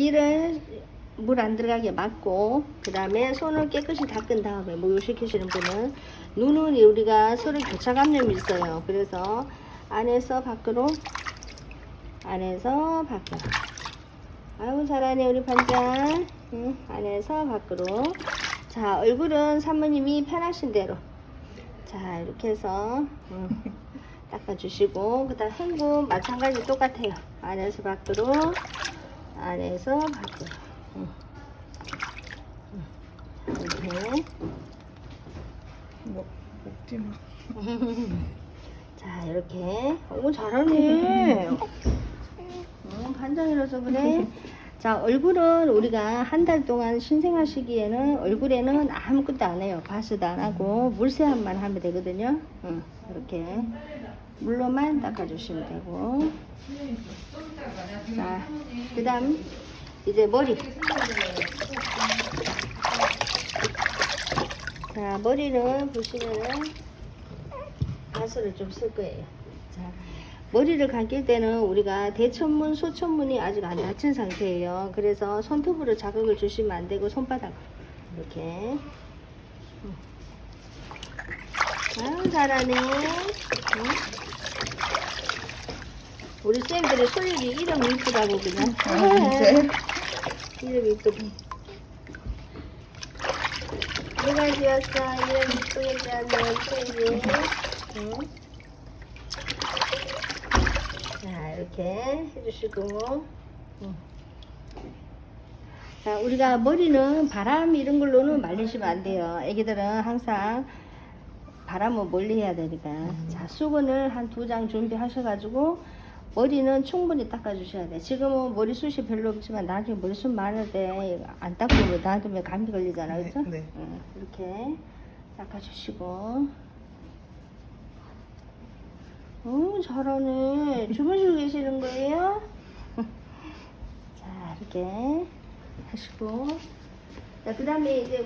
이를 물 안 들어가게 막고 그 다음에 손을 깨끗이 닦은 다음에 목욕시키시는 분은 눈은 우리가 서로 교차감염이 있어요. 그래서 안에서 밖으로 안에서 밖으로. 아유 잘하네 우리 반장 응, 안에서 밖으로. 자 얼굴은 사모님이 편하신 대로. 자 이렇게 해서 응, 닦아주시고 그 다음 헹굼 마찬가지 똑같아요. 안에서 밖으로 안에서 밖으로 응. 응. 자, 이렇게 뭐, 먹지 마. 자 이렇게 오 잘하네 어, 반장이라서 그래 자 얼굴은 우리가 한 달 동안 신생하시기에는 얼굴에는 아무것도 안 해요. 바스도 안 하고 물세안만 하면 되거든요. 응, 이렇게. 물로만 닦아주시면 되고. 자그 다음 이제 머리. 자 머리는 보시면은 가스를 좀 쓸 거예요. 자, 머리를 감길 때는 우리가 대천문, 소천문이 아직 안 닫힌 상태예요. 그래서 손톱으로 자극을 주시면 안 되고 손바닥 이렇게. 음. 아유 잘하네. 응? 우리 쌤들이 소율이 이름 이쁘다고 그냥. 아, 진짜요? 이름 이쁘대. 누가 지었어? 이름 이쁘게 지었네, 소율이. 응? 자 이렇게 해주시고. 응. 자 우리가 머리는 바람 이런 걸로는 말리시면 안 돼요. 애기들은 항상 바람은 멀리 해야 되니까. 자 수건을 한 두 장 준비하셔 가지고 머리는 충분히 닦아주셔야 돼. 지금은 머리숱이 별로 없지만 나중에 머리숱 많을 때 안 닦고 놔두면 감기 걸리잖아. 네, 그죠? 네. 응, 이렇게 닦아주시고 오, 잘하네. 주무시고 계시는 거예요? 자, 이렇게 하시고. 자, 그 다음에 이제